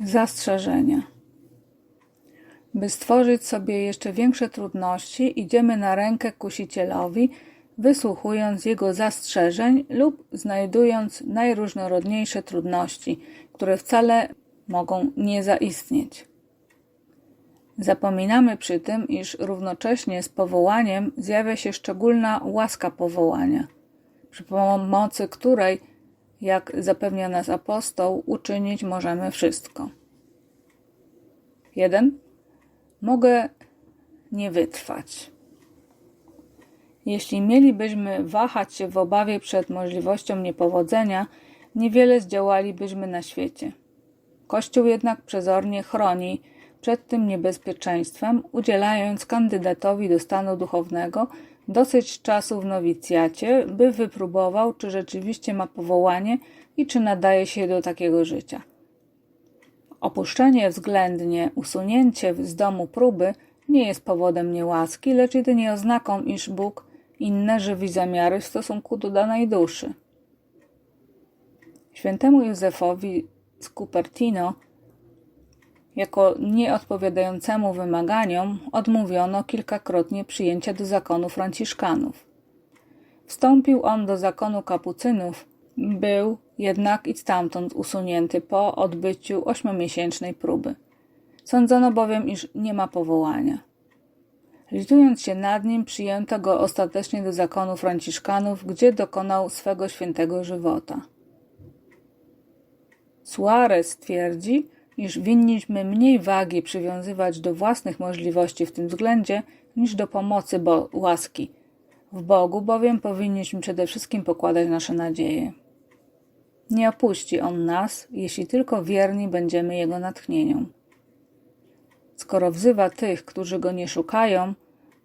Zastrzeżenia. By stworzyć sobie jeszcze większe trudności, idziemy na rękę kusicielowi, wysłuchując jego zastrzeżeń lub znajdując najróżnorodniejsze trudności, które wcale mogą nie zaistnieć. Zapominamy przy tym, iż równocześnie z powołaniem zjawia się szczególna łaska powołania, przy pomocy której, jak zapewnia nas apostoł, uczynić możemy wszystko. 1. Mogę nie wytrwać. Jeśli mielibyśmy wahać się w obawie przed możliwością niepowodzenia, niewiele zdziałalibyśmy na świecie. Kościół jednak przezornie chroni przed tym niebezpieczeństwem, udzielając kandydatowi do stanu duchownego dosyć czasu w nowicjacie, by wypróbował, czy rzeczywiście ma powołanie i czy nadaje się do takiego życia. Opuszczenie względnie, usunięcie z domu próby nie jest powodem niełaski, lecz jedynie oznaką, iż Bóg inne żywi zamiary w stosunku do danej duszy. Świętemu Józefowi z Cupertino jako nieodpowiadającemu wymaganiom odmówiono kilkakrotnie przyjęcia do zakonu franciszkanów. Wstąpił on do zakonu kapucynów, był jednak i stamtąd usunięty po odbyciu ośmiomiesięcznej próby. Sądzono bowiem, iż nie ma powołania. Litując się nad nim, przyjęto go ostatecznie do zakonu franciszkanów, gdzie dokonał swego świętego żywota. Suarez twierdzi, iż winniśmy mniej wagi przywiązywać do własnych możliwości w tym względzie, niż do pomocy bo łaski. W Bogu bowiem powinniśmy przede wszystkim pokładać nasze nadzieje. Nie opuści On nas, jeśli tylko wierni będziemy Jego natchnieniom. Skoro wzywa tych, którzy Go nie szukają,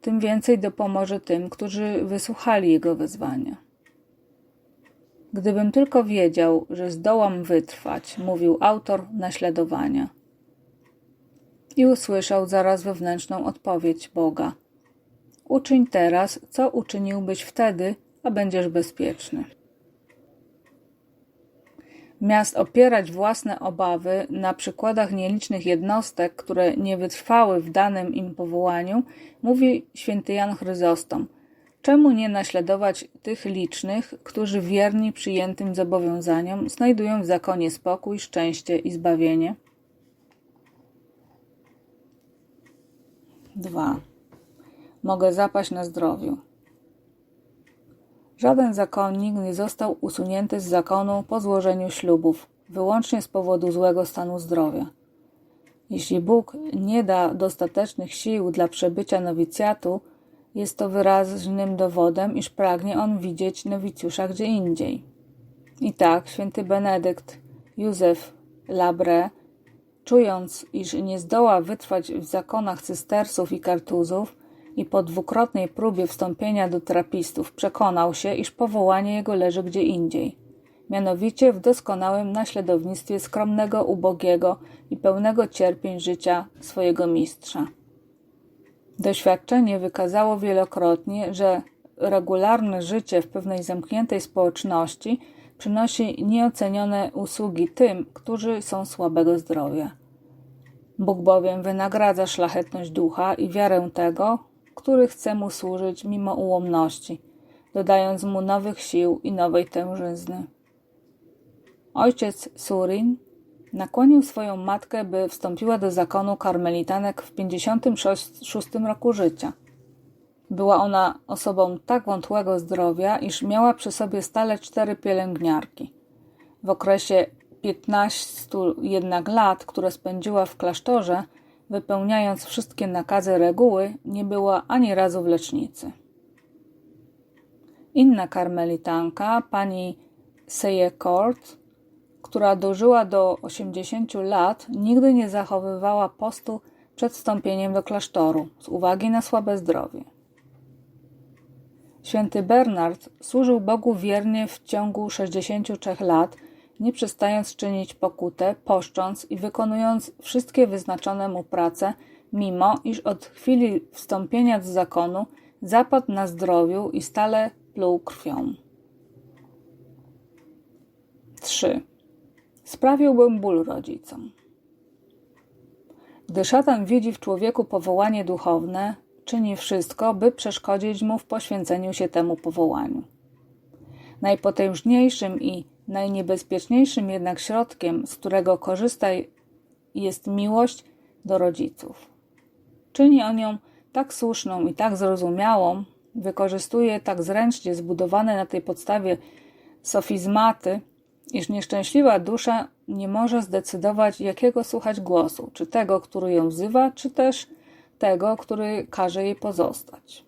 tym więcej dopomoże tym, którzy wysłuchali Jego wezwania. Gdybym tylko wiedział, że zdołam wytrwać, mówił autor naśladowania. I usłyszał zaraz wewnętrzną odpowiedź Boga. Uczyń teraz, co uczyniłbyś wtedy, a będziesz bezpieczny. Miast opierać własne obawy na przykładach nielicznych jednostek, które nie wytrwały w danym im powołaniu, mówi święty Jan Chryzostom. Czemu nie naśladować tych licznych, którzy wierni przyjętym zobowiązaniom znajdują w zakonie spokój, szczęście i zbawienie? 2. Mogę zapaść na zdrowiu. Żaden zakonnik nie został usunięty z zakonu po złożeniu ślubów, wyłącznie z powodu złego stanu zdrowia. Jeśli Bóg nie da dostatecznych sił dla przebycia nowicjatu, jest to wyraźnym dowodem, iż pragnie on widzieć nowicjusza gdzie indziej. I tak święty Benedykt Józef Labre, czując, iż nie zdoła wytrwać w zakonach cystersów i kartuzów, i po dwukrotnej próbie wstąpienia do trapistów przekonał się, iż powołanie jego leży gdzie indziej, mianowicie w doskonałym naśladownictwie skromnego, ubogiego i pełnego cierpień życia swojego mistrza. Doświadczenie wykazało wielokrotnie, że regularne życie w pewnej zamkniętej społeczności przynosi nieocenione usługi tym, którzy są słabego zdrowia. Bóg bowiem wynagradza szlachetność ducha i wiarę tego, który chce mu służyć mimo ułomności, dodając mu nowych sił i nowej tężyzny. Ojciec Surin nakłonił swoją matkę, by wstąpiła do zakonu karmelitanek w 56 roku życia. Była ona osobą tak wątłego zdrowia, iż miała przy sobie stale cztery pielęgniarki. W okresie 15 jednak lat, które spędziła w klasztorze, wypełniając wszystkie nakazy reguły, nie była ani razu w lecznicy. Inna karmelitanka, pani Seyecourt, która dożyła do 80 lat, nigdy nie zachowywała postu przed wstąpieniem do klasztoru z uwagi na słabe zdrowie. Święty Bernard służył Bogu wiernie w ciągu 63 lat – nie przestając czynić pokutę, poszcząc i wykonując wszystkie wyznaczone mu prace, mimo iż od chwili wstąpienia do zakonu zapadł na zdrowiu i stale pluł krwią. 3. Sprawiłbym ból rodzicom. Gdy szatan widzi w człowieku powołanie duchowne, czyni wszystko, by przeszkodzić mu w poświęceniu się temu powołaniu. Najpotężniejszym i najniebezpieczniejszym jednak środkiem, z którego korzysta, jest miłość do rodziców. Czyni on ją tak słuszną i tak zrozumiałą, wykorzystuje tak zręcznie zbudowane na tej podstawie sofizmaty, iż nieszczęśliwa dusza nie może zdecydować, jakiego słuchać głosu, czy tego, który ją wzywa, czy też tego, który każe jej pozostać.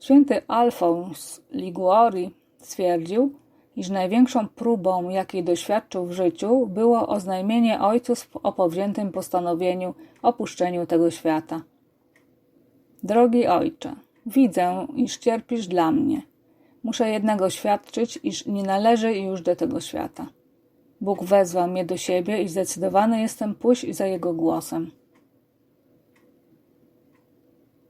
Święty Alfons Liguori stwierdził, iż największą próbą, jakiej doświadczył w życiu, było oznajmienie ojców o powziętym postanowieniu opuszczeniu tego świata. Drogi ojcze, widzę, iż cierpisz dla mnie. Muszę jednak oświadczyć, iż nie należy już do tego świata. Bóg wezwał mnie do siebie i zdecydowany jestem pójść za Jego głosem.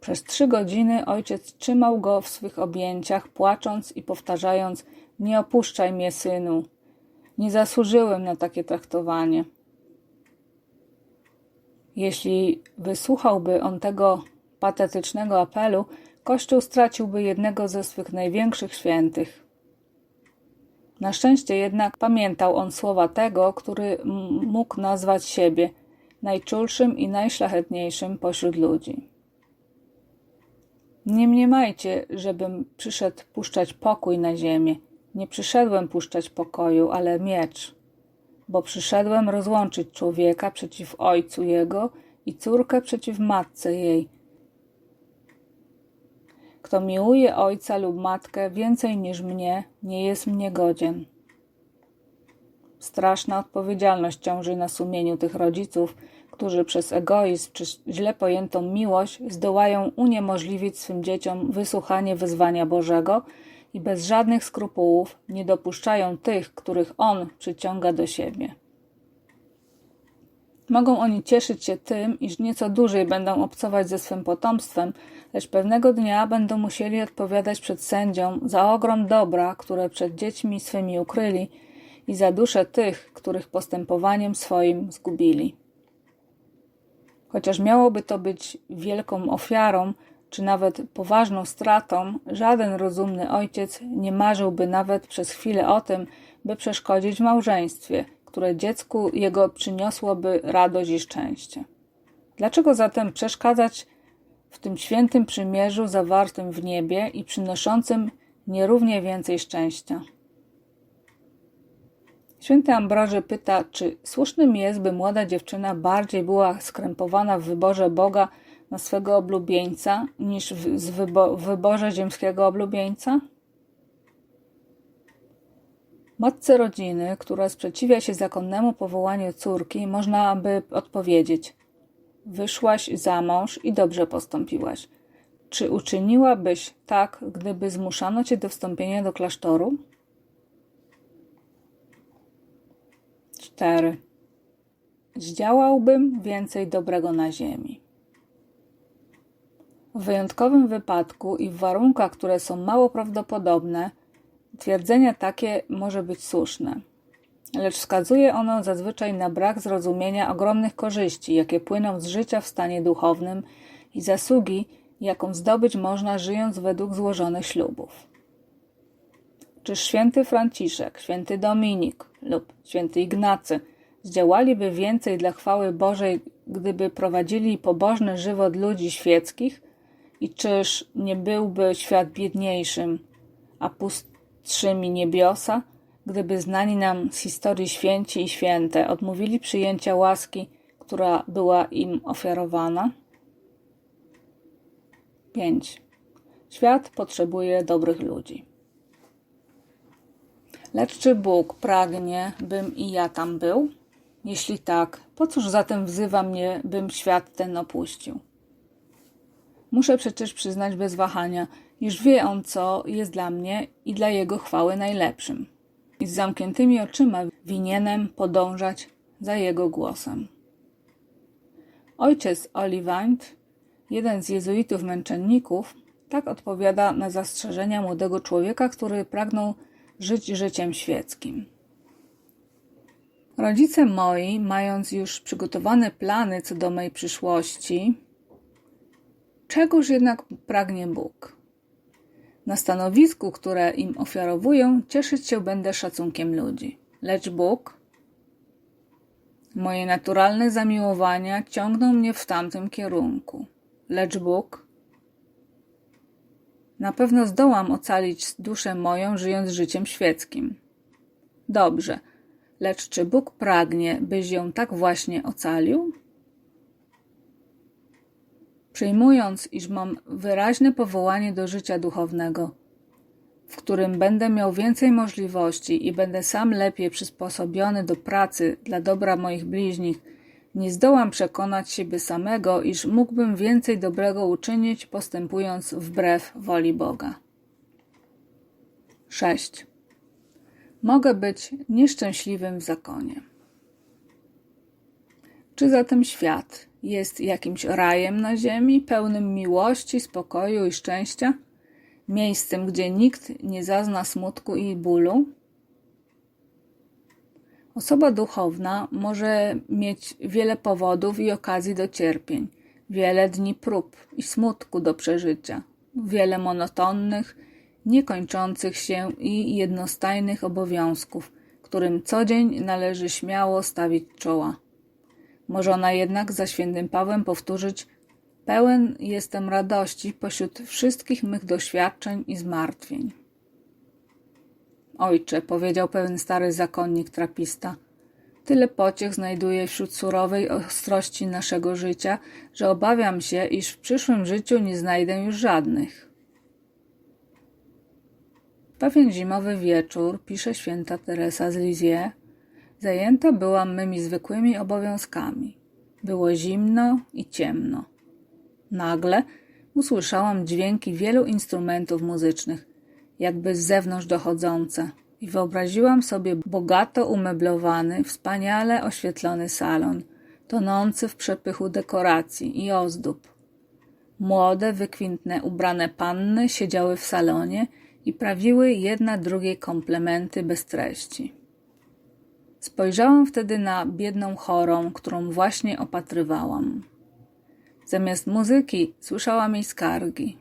Przez trzy godziny ojciec trzymał go w swych objęciach, płacząc i powtarzając: Nie opuszczaj mnie, synu. Nie zasłużyłem na takie traktowanie. Jeśli wysłuchałby on tego patetycznego apelu, Kościół straciłby jednego ze swych największych świętych. Na szczęście jednak pamiętał on słowa tego, który mógł nazwać siebie najczulszym i najszlachetniejszym pośród ludzi. Nie mniemajcie, żebym przyszedł puszczać pokój na ziemię. Nie przyszedłem puszczać pokoju, ale miecz. Bo przyszedłem rozłączyć człowieka przeciw ojcu jego i córkę przeciw matce jej. Kto miłuje ojca lub matkę więcej niż mnie, nie jest mnie godzien. Straszna odpowiedzialność ciąży na sumieniu tych rodziców, którzy przez egoizm czy źle pojętą miłość zdołają uniemożliwić swym dzieciom wysłuchanie wezwania Bożego i bez żadnych skrupułów nie dopuszczają tych, których On przyciąga do siebie. Mogą oni cieszyć się tym, iż nieco dłużej będą obcować ze swym potomstwem, lecz pewnego dnia będą musieli odpowiadać przed sędzią za ogrom dobra, które przed dziećmi swymi ukryli i za dusze tych, których postępowaniem swoim zgubili. Chociaż miałoby to być wielką ofiarą, czy nawet poważną stratą, żaden rozumny ojciec nie marzyłby nawet przez chwilę o tym, by przeszkodzić w małżeństwie, które dziecku jego przyniosłoby radość i szczęście. Dlaczego zatem przeszkadzać w tym świętym przymierzu zawartym w niebie i przynoszącym nierównie więcej szczęścia? Święty Ambroży pyta, czy słusznym jest, by młoda dziewczyna bardziej była skrępowana w wyborze Boga na swego oblubieńca niż w, wybo wyborze ziemskiego oblubieńca? Matce rodziny, która sprzeciwia się zakonnemu powołaniu córki, można by odpowiedzieć: Wyszłaś za mąż i dobrze postąpiłaś. Czy uczyniłabyś tak, gdyby zmuszano cię do wstąpienia do klasztoru? 4. Zdziałałbym więcej dobrego na ziemi. W wyjątkowym wypadku i w warunkach, które są mało prawdopodobne, twierdzenie takie może być słuszne, lecz wskazuje ono zazwyczaj na brak zrozumienia ogromnych korzyści, jakie płyną z życia w stanie duchownym i zasługi, jaką zdobyć można żyjąc według złożonych ślubów. Czyż święty Franciszek, święty Dominik lub święty Ignacy zdziałaliby więcej dla chwały Bożej, gdyby prowadzili pobożny żywot ludzi świeckich? I czyż nie byłby świat biedniejszym, a pustszymi niebiosa, gdyby znani nam z historii święci i święte odmówili przyjęcia łaski, która była im ofiarowana? 5. Świat potrzebuje dobrych ludzi. Lecz czy Bóg pragnie, bym i ja tam był? Jeśli tak, po cóż zatem wzywa mnie, bym świat ten opuścił? Muszę przecież przyznać bez wahania, iż wie on, co jest dla mnie i dla jego chwały najlepszym. I z zamkniętymi oczyma winienem podążać za jego głosem. Ojciec Olivant, jeden z jezuitów męczenników, tak odpowiada na zastrzeżenia młodego człowieka, który pragnął żyć życiem świeckim. Rodzice moi, mając już przygotowane plany co do mojej przyszłości, czegoż jednak pragnie Bóg? Na stanowisku, które im ofiarowuję, cieszyć się będę szacunkiem ludzi. Lecz Bóg, moje naturalne zamiłowania ciągną mnie w tamtym kierunku. Lecz Bóg, na pewno zdołam ocalić duszę moją, żyjąc życiem świeckim. Dobrze, lecz czy Bóg pragnie, byś ją tak właśnie ocalił? Przyjmując, iż mam wyraźne powołanie do życia duchownego, w którym będę miał więcej możliwości i będę sam lepiej przysposobiony do pracy dla dobra moich bliźnich, nie zdołam przekonać siebie samego, iż mógłbym więcej dobrego uczynić, postępując wbrew woli Boga. 6. Mogę być nieszczęśliwym w zakonie. Czy zatem świat jest jakimś rajem na ziemi, pełnym miłości, spokoju i szczęścia? Miejscem, gdzie nikt nie zazna smutku i bólu? Osoba duchowna może mieć wiele powodów i okazji do cierpień, wiele dni prób i smutku do przeżycia, wiele monotonnych, niekończących się i jednostajnych obowiązków, którym co dzień należy śmiało stawić czoła. Może ona jednak za świętym Pawłem powtórzyć: Pełen jestem radości pośród wszystkich mych doświadczeń i zmartwień. Ojcze, powiedział pewien stary zakonnik trapista, tyle pociech znajduję wśród surowej ostrości naszego życia, że obawiam się, iż w przyszłym życiu nie znajdę już żadnych. Pewien zimowy wieczór, pisze święta Teresa z Lizie, zajęta byłam mymi zwykłymi obowiązkami. Było zimno i ciemno. Nagle usłyszałam dźwięki wielu instrumentów muzycznych, jakby z zewnątrz dochodzące, i wyobraziłam sobie bogato umeblowany, wspaniale oświetlony salon, tonący w przepychu dekoracji i ozdób. Młode, wykwintne, ubrane panny siedziały w salonie i prawiły jedna drugiej komplementy bez treści. Spojrzałam wtedy na biedną chorą, którą właśnie opatrywałam. Zamiast muzyki słyszałam jej skargi.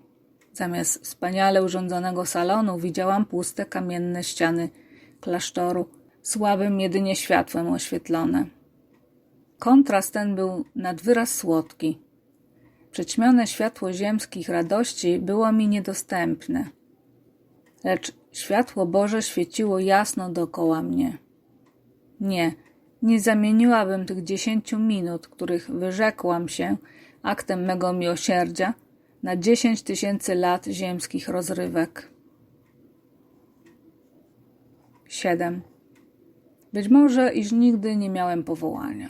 Zamiast wspaniale urządzonego salonu widziałam puste kamienne ściany klasztoru, słabym jedynie światłem oświetlone. Kontrast ten był nad wyraz słodki. Przećmione światło ziemskich radości było mi niedostępne, lecz światło Boże świeciło jasno dookoła mnie. Nie, nie zamieniłabym tych dziesięciu minut, których wyrzekłam się aktem mego miłosierdzia, na dziesięć tysięcy lat ziemskich rozrywek. 7. Być może, iż nigdy nie miałem powołania.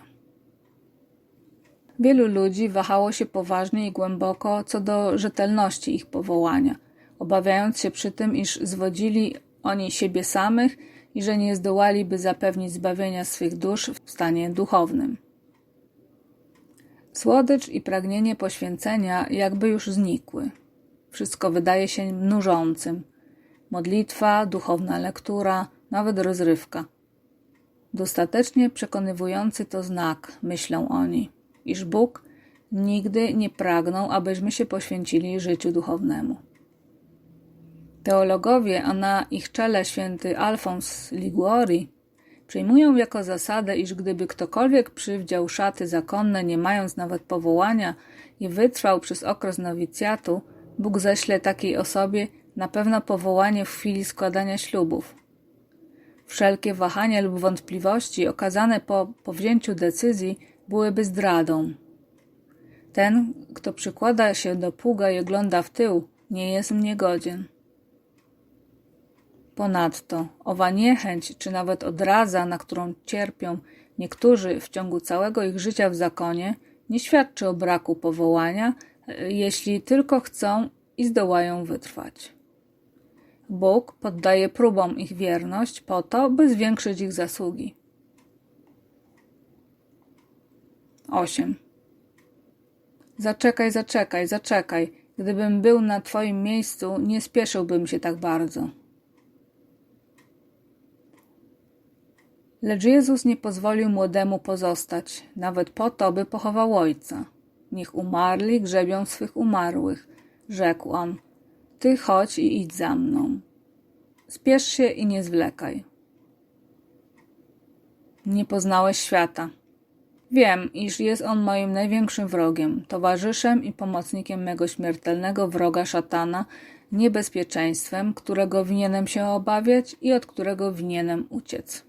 Wielu ludzi wahało się poważnie i głęboko co do rzetelności ich powołania, obawiając się przy tym, iż zwodzili oni siebie samych i że nie zdołaliby zapewnić zbawienia swych dusz w stanie duchownym. Słodycz i pragnienie poświęcenia jakby już znikły. Wszystko wydaje się nużącym. Modlitwa, duchowna lektura, nawet rozrywka. Dostatecznie przekonywujący to znak, myślą oni, iż Bóg nigdy nie pragnął, abyśmy się poświęcili życiu duchownemu. Teologowie, a na ich czele święty Alfons Liguori, przyjmują jako zasadę, iż gdyby ktokolwiek przywdział szaty zakonne, nie mając nawet powołania i wytrwał przez okres nowicjatu, Bóg ześle takiej osobie na pewno powołanie w chwili składania ślubów. Wszelkie wahania lub wątpliwości okazane po powzięciu decyzji byłyby zdradą. Ten, kto przykłada się do pługa i ogląda w tył, nie jest mnie godzien. Ponadto owa niechęć, czy nawet odraza, na którą cierpią niektórzy w ciągu całego ich życia w zakonie, nie świadczy o braku powołania, jeśli tylko chcą i zdołają wytrwać. Bóg poddaje próbom ich wierność po to, by zwiększyć ich zasługi. 8. Zaczekaj, zaczekaj, zaczekaj. Gdybym był na Twoim miejscu, nie spieszyłbym się tak bardzo. Lecz Jezus nie pozwolił młodemu pozostać, nawet po to, by pochował ojca. Niech umarli grzebią swych umarłych, rzekł on. Ty chodź i idź za mną. Spiesz się i nie zwlekaj. Nie poznałeś świata. Wiem, iż jest on moim największym wrogiem, towarzyszem i pomocnikiem mego śmiertelnego wroga szatana, niebezpieczeństwem, którego winienem się obawiać i od którego winienem uciec.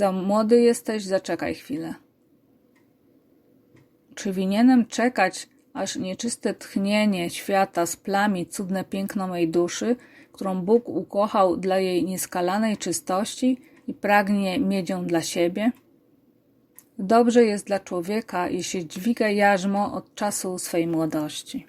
Za młody jesteś, zaczekaj chwilę. Czy winienem czekać, aż nieczyste tchnienie świata splami cudne piękno mej duszy, którą Bóg ukochał dla jej nieskalanej czystości i pragnie mieć ją dla siebie? Dobrze jest dla człowieka, jeśli dźwiga jarzmo od czasu swej młodości.